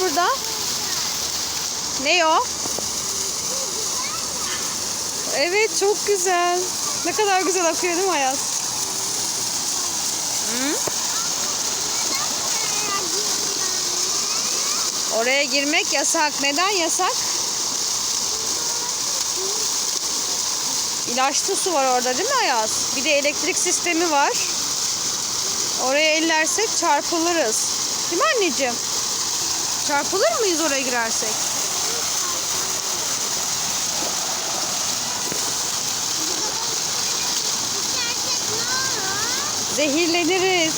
burada? Ne o? Evet çok güzel. Ne kadar güzel akıyor değil mi Ayaz? Hı? Oraya girmek yasak. Neden yasak? İlaçlı su var orada değil mi Ayaz? Bir de elektrik sistemi var. Oraya ellersek çarpılırız. Değil mi anneciğim? Çarpılır mıyız oraya girersek? Zehirleniriz.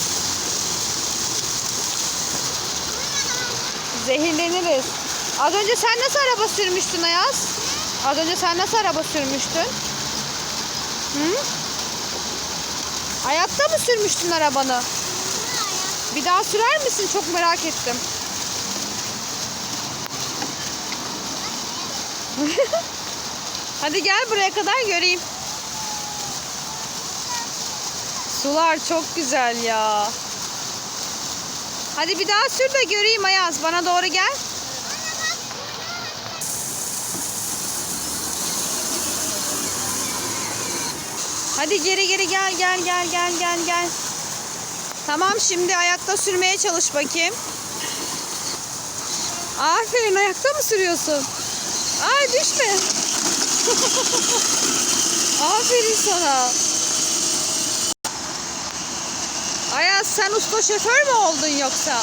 Zehirleniriz. Az önce sen nasıl araba sürmüştün Ayaz? Az önce sen nasıl araba sürmüştün? Hı? Hayatta mı sürmüştün arabanı? Bir daha sürer misin? Çok merak ettim. Hadi gel buraya kadar göreyim. Sular çok güzel ya. Hadi bir daha sür de göreyim Ayaz. Bana doğru gel. Hadi geri geri gel gel gel gel gel gel. Tamam şimdi ayakta sürmeye çalış bakayım. Aferin ayakta mı sürüyorsun? Ay düşme. Aferin sana. Ayaz sen usta şoför mü oldun yoksa?